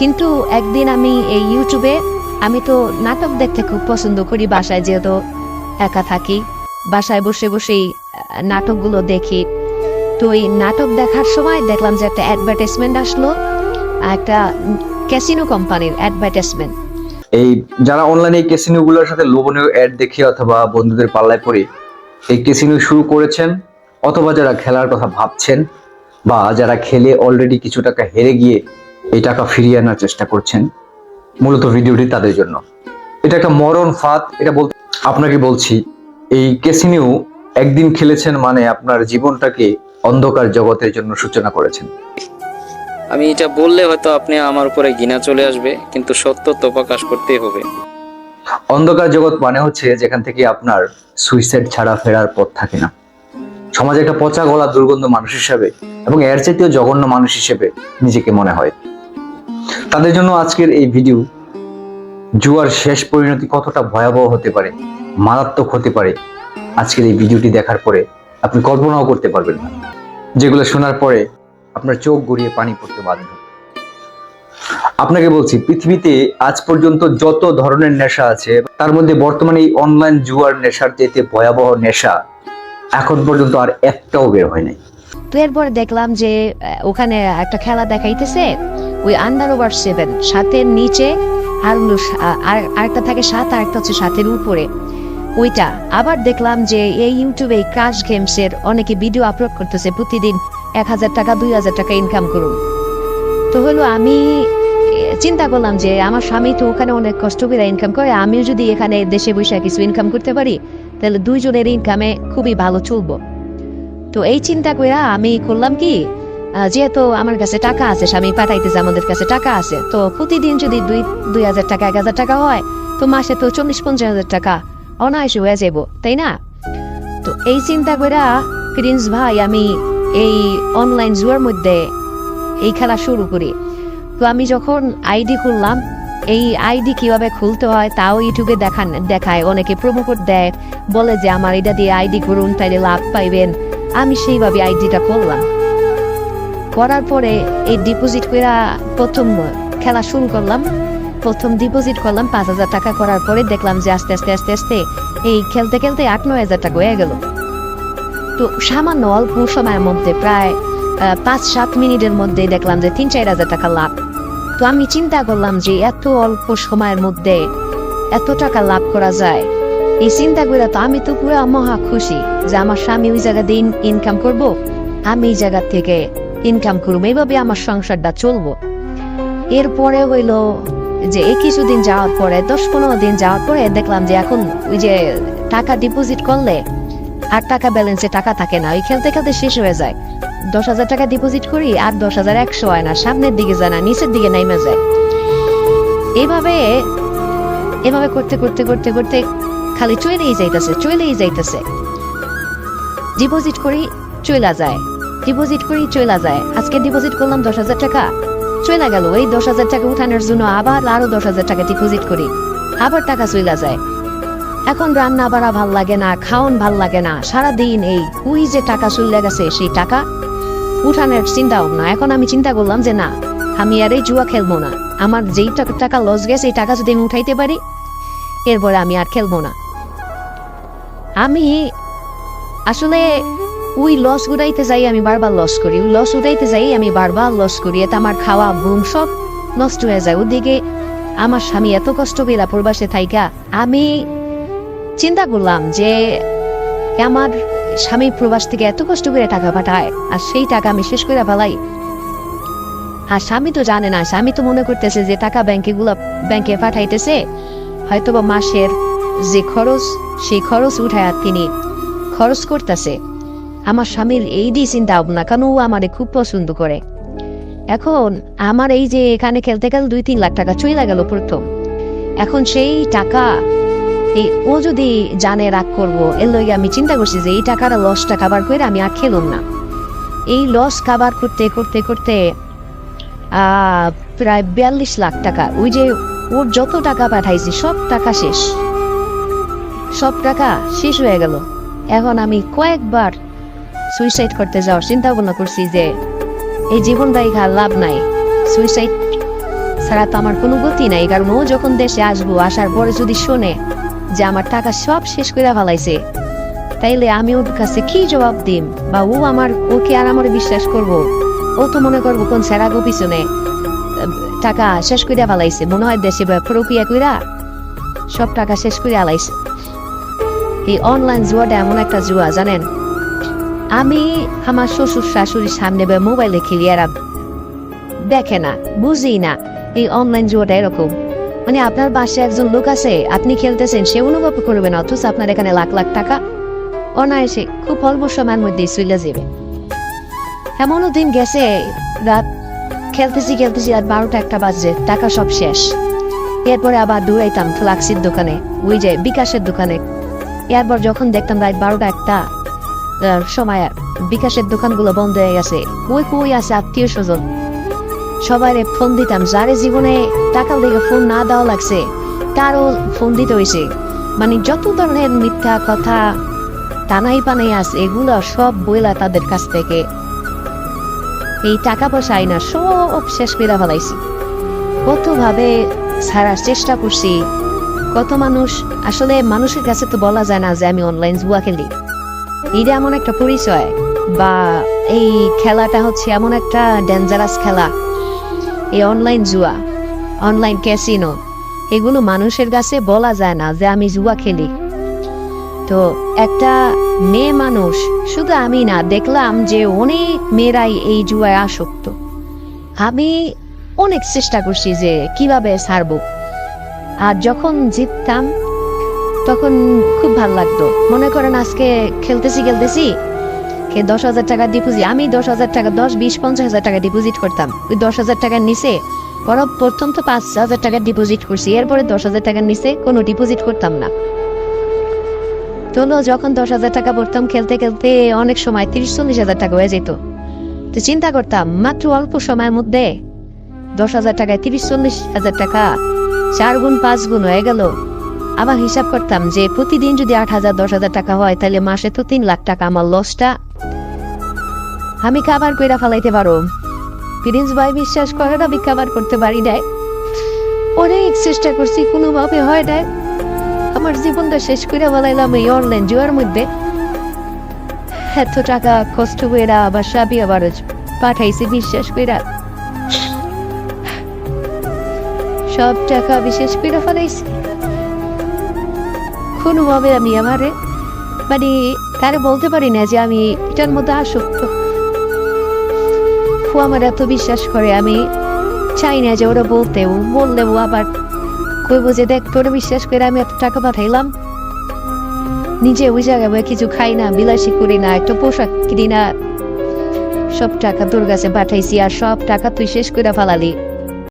কিন্তু একদিন আমি এই ইউটিউবে আমি তো নাটক দেখতে খুব পছন্দ করি বাসায় যেহেতু একা থাকি। বাসায় বসে বসেই নাটকগুলো দেখি। তো এই নাটক দেখার সময় দেখলাম যে একটা অ্যাডভার্টাইজমেন্ট আসলো, একটা ক্যাসিনো কোম্পানির অ্যাডভার্টাইজমেন্ট এই যারা অনলাইনে এই ক্যাসিনোগুলোর সাথে লোভনীয় অ্যাড দেখে অথবা বন্ধুদের পাল্লায় পড়ে, এই ক্যাসিনো শুরু করেছেন অথবা যারা খেলার কথা ভাবছেন বা যারা খেলে অলরেডি কিছু টাকা হেরে গিয়ে এই টাকা ফিরিয়ে আনার চেষ্টা করছেন মূলত ভিডিওটি তাদের জন্য। এটা একটা মরণ ফাঁদ এটা বলতে আপনাকে বলছি এই ক্যাসিনো একদিন খেলেছেন মানে আপনার জীবনটাকে অন্ধকার জগতের জন্য সূচনা করেছেন। আমি এটা বললে হয়তো আপনি আমার উপরে ঘৃণা চলে আসবে কিন্তু সত্য তো প্রকাশ করতেই হবে। অন্ধকার জগৎ মানে হচ্ছে যেখান থেকে আপনার সুইসাইড ছাড়া ফেরার পথ থাকে না। সমাজে একটা পচা গলা দুর্গন্ধ মানুষ হিসেবে এবং এর চাইতেও জঘন্য মানুষ হিসেবে নিজেকে মনে হয়। তাদের জন্য আজকের এই ভিডিও জুয়ার শেষ পরিণতি কতটা ভয়াবহ হতে পারে, মারাত্মক হতে পারে, আজকের এই ভিডিওটি দেখার পরে আপনি কল্পনাও করতে পারবেন না। যেগুলো শোনার পরে আপনার চোখ গড়িয়ে পানি পড়তে বাধ্য। আপনাকে বলছি, পৃথিবীতে আজ পর্যন্ত যত ধরনের নেশা আছে, তার মধ্যে বর্তমানে এই অনলাইন জুয়ার নেশার চাইতে ভয়াবহ নেশা এখন পর্যন্ত আর একটাও বের হয় নাই। তো এরপরে দেখলাম যে ওখানে একটা খেলা দেখাইতেছে ওই আন্ডার ওভার সেভেন সাতের নিচে, আর আরেকটা থাকে সাত আর একটা হচ্ছে সাতের উপরে। ওইটা, আবার দেখলাম যে এই ইউটিউবে এই ক্রাশ গেমস এর অনেকে ভিডিও আপলোড করতেছে প্রতিদিন এক হাজার টাকা, দুই হাজার টাকা ইনকাম করুন। তো হলো আমি চিন্তা করলাম যে আমার স্বামী তো ওখানে অনেক কষ্ট করে ইনকাম করে, আমিও যদি এখানে দেশে বসে কিছু ইনকাম করতে পারি, তাহলে দুইজনের ইনকামে খুবই ভালো চলবো। তো এই চিন্তা করে আমি করলাম কি যেহেতু আমার কাছে টাকা আছে, স্বামী পাঠাইতেছে, আমাদের কাছে টাকা আছে, তো প্রতিদিন যদি দুই দুই হাজার টাকা, এক হাজার টাকা হয়, তো মাসে তো চল্লিশ, পঞ্চাশ হাজার টাকা অনায়াসে হয়ে যাব, তাই না? তো এই চিন্তা করে প্রিন্স ভাই, আমি এই অনলাইন জুয়ার মধ্যে এই খেলা শুরু করি। তো আমি যখন আইডি খুললাম, এই আইডি কীভাবে খুলতে হয়, তাও ইউটিউবে দেখান দেখায়। অনেকে প্রোমো কোড দেয়, বলে যে, আমার এটা দিয়ে আইডি করুন, তাইলে লাভ পাইবেন। আমি সেইভাবে আইডিটা করলাম করার পরে এই ডিপোজিট করে প্রথম খেলা শুরু করলাম। প্রথম ডিপোজিট করলাম পাঁচ হাজার টাকা করার পরে দেখলাম যে আস্তে আস্তে আস্তে আস্তে এই খেলতে খেলতে আট, নয় হাজার টাকা হয়ে গেল। তো সামান্য অল্প সময়ের মধ্যে প্রায় পাঁচ, সাত মিনিটের মধ্যে দেখলাম যে তিন, চার হাজার টাকা লাভ। তো আমি চিন্তা করলাম যে এত অল্প সময়ের মধ্যে এত টাকা লাভ করা যায়। এই চিন্তা করে তো আমি তো পুরো মহা খুশি যে আমার স্বামী ওই জায়গা দিয়ে ইনকাম করব। আমি এই জায়গা থেকে ইনকাম করুম। এইভাবে আমার সংসারটা চলবো। এরপরে হইল যে কিছুদিন যাওয়ার পরে, দশ পনেরো দিন যাওয়ার পরে দেখলাম যে এখন ওই যে টাকা ডিপোজিট করলে আর টাকা ব্যালেন্সে টাকা থাকে না, ওই খেলতে খেলতে শেষ হয়ে যায়। দশ হাজার টাকা ডিপোজিট করি আর দশ হাজার একশো হয় না, সামনের দিকে যায় না, নিচের দিকে নাইমে যায়। এভাবে এভাবে করতে করতে করতে করতে খালি চলেই যাইতেছে চলেই যাইতেছে। ডিপোজিট করি, চইলা যায়। ডিপোজিট করি চইলা যায়। আজকে ডিপোজিট করলাম দশ হাজার টাকা। চইলা গেল, এই দশ হাজার টাকা উঠানোর জন্য আবার আরও দশ হাজার টাকা ডিপোজিট করি। আবার টাকা চইলা যায়। এখন রান্না বাড়া ভালো লাগে না, খাওন ভালো লাগে না সারা দিন এই ওই যে টাকা চলে গেছে, সেই টাকা উঠানোর চিন্তা না। এখন আমি চিন্তা করলাম যে না, আমি আর এই জুয়া খেলব না। আমার যেই টাকা লস গেছে, এই টাকা যদি আমি উঠাইতে পারি, এরপরে আমি আর খেলব না। আমি আসলে ওই লস উড়াইতে যাই, আমি বারবার লস করি। লস উড়াইতে যাই, আমি বারবার লস করি। এতে আমার খাওয়া, ঘুম সব নষ্ট হয়ে যায়। ওদিকে আমার স্বামী এত কষ্ট পেলা প্রবাসে থাইকা, আমি চিন্তা করলাম যে আমার স্বামী প্রবাস থেকে এত কষ্ট করে টাকা পাঠায়, আর সেই টাকা আমি শেষ করে ফেলাই। আর স্বামী তো জানে না, স্বামী তো মনে করতেছে যে টাকা ব্যাংকে গুলা ব্যাংকে পাঠাইতেছে হয়তো বা মাসের যে খরচ, সেই খরচ উঠায় তিনি খরচ করতেছে। আমার স্বামীর এই দিয়ে চিন্তা ভাবনা, কেন আমারে খুব পছন্দ করে। এখন আমার এই যে এখানে খেলতে গেল দুই তিন লাখ টাকা চইলা গেল প্রথম। এখন সেই টাকা এই ও যদি জানে রাগ করব, এর লইগে আমি চিন্তা করছি যে এই টাকাটা লসটা কাবার করে আমি আর খেলুম না। এই লস কাবার করতে করতে করতে প্রায় বিয়াল্লিশ লাখ টাকা, ওই যে ওর যত টাকা পাঠাইছি, সব টাকা শেষ। সব টাকা শেষ হয়ে গেল। এখন আমি কয়েকবার সুইসাইড করতে যাওয়ার চিন্তা ভাবনা করছি যে এই জীবনটাই খা লাভ নাই। সুইসাইড ছাড়া তো আমার কোনো গতি নাই কারণ ও যখন দেশে আসব আসার পরে যদি শোনে যে আমার টাকা সব শেষ করে ফেলাইছে তাইলে আমি ওর কাছে কি জবাব দিম? বা ও আমার ওকে আর আমার বিশ্বাস করব? ও তো মনে করব কোন সেরাগো পিছনে আহ, টাকা শেষ করে ফেলাইছে মনে হয় দেশে প্রক্রিয়া কইরা সব টাকা শেষ করে আলাইছে। এই অনলাইন জুয়াটা এমন একটা জুয়া জানেন? আমি আমার শ্বশুর শাশুড়ির সামনে বা মোবাইলে খেলি, আর দেখে না, বুঝি না, এই অনলাইন জুয়াটা এরকম। মানে আপনার বাসায় একজন লোক আছে আপনি খেলতেছেন, সে অনুভব করবেন, অথচ আপনার এখানে লাখ লাখ টাকা। অনায়াসে খুব অল্প সময়ের মধ্যে চলে যাবে। এমনও দিন গেছে, রাত খেলতেছি খেলতেছি, রাত বারোটা একটা বাজছে টাকা সব শেষ। এরপরে আবার দৌড়াইতাম, ফ্লাক্সির দোকানে, ওই যে বিকাশের দোকানে। এরপর যখন দেখতাম রাত বারোটা একটা সময় বিকাশের দোকানগুলো বন্ধ হয়ে গেছে। কই কই আছে আত্মীয় স্বজন? সবাই ফোন দিতাম, যারে জীবনে টাকা লেগে ফোন না দেওয়া লাগছে, তারও ফোন দিতে হয়েছে মানে যত ধরনের মিথ্যা কথা, টানাই পানাই আছে, এগুলো সব বইলা তাদের কাছ থেকে। এই টাকা পয়সা আইনা সব শেষ করে ফেলাইছি। কতভাবে ছাড়ার চেষ্টা করছি। কত মানুষ, আসলে মানুষের কাছে তো বলা যায় না যে আমি অনলাইন জুয়া খেলি। এটা এমন একটা পরিচয়, বা এই খেলাটা হচ্ছে এমন একটা ডেঞ্জারাস খেলা। এই অনলাইন জুয়া অনলাইন ক্যাসিনো এগুলো মানুষের কাছে বলা যায় না যে আমি জুয়া খেলি। তো একটা মেয়ে মানুষ, শুধু আমি না, দেখলাম যে অনেক মেয়েরাই এই জুয়ায় আসক্ত। আমি অনেক চেষ্টা করছি যে কীভাবে ছাড়বো। আর যখন জিততাম তখন খুব ভালো লাগতো। মনে করেন আজকে খেলতেছি খেলতেছি, কে দশ হাজার টাকা ডিপোজিট আমি দশ হাজার টাকা, দশ, বিশ, পঞ্চাশ হাজার টাকা ডিপোজিট করতাম। ওই দশ হাজার টাকার নিচে বরং প্রথম তো পাঁচ হাজার টাকা ডিপোজিট করছি, এরপরে দশ হাজার টাকার নিচে কোনো ডিপোজিট করতাম না। তো যখন দশ হাজার টাকা পড়তাম, খেলতে খেলতে অনেক সময় তিরিশ, চল্লিশ হাজার টাকা হয়ে যেত। তো চিন্তা করতাম, মাত্র অল্প সময়ের মধ্যে দশ হাজার টাকায় তিরিশ, চল্লিশ হাজার টাকা চার গুণ, পাঁচ গুণ হয়ে গেল। আবার হিসাব করতাম যে প্রতিদিন যদি আট হাজার, দশ হাজার টাকা হয়, তাহলে মাসে তো তিন লাখ টাকা আমার লসটা। আমি খাবার কইরা ফেলাইতে পারো। প্রিন্স ভাই বিশ্বাস করে আমি খাবার করতে পারি নাই। অনেক চেষ্টা করছি, কোনোভাবে হয় নাই। আমার জীবনটা শেষ করে ফেলাইলাম এই অনলাইন জুয়ার মধ্যে। এত টাকা কষ্ট কইরা আবার সাবি আবার পাঠাইছি, বিশ্বাস কইরা। সব টাকা বিশেষ করে ফেলাইছি। কোনোভাবে আমি আমারে মানে তারে বলতে পারি না যে আমি এটার মধ্যে আসক্ত। ও আমার এত বিশ্বাস করে, আমি চাই না যে ওরা বলতে ও বললে ও আবার কইব যে দেখ, তোরে বিশ্বাস করে আমি এত টাকা পাঠাইলাম, নিজে ওই জায়গায় কিছু খাই না, বিলাসী করি না, একটা পোশাক কিনি না, সব টাকা তোর কাছে পাঠাইছি আর সব টাকা তুই শেষ করে ফেলালি।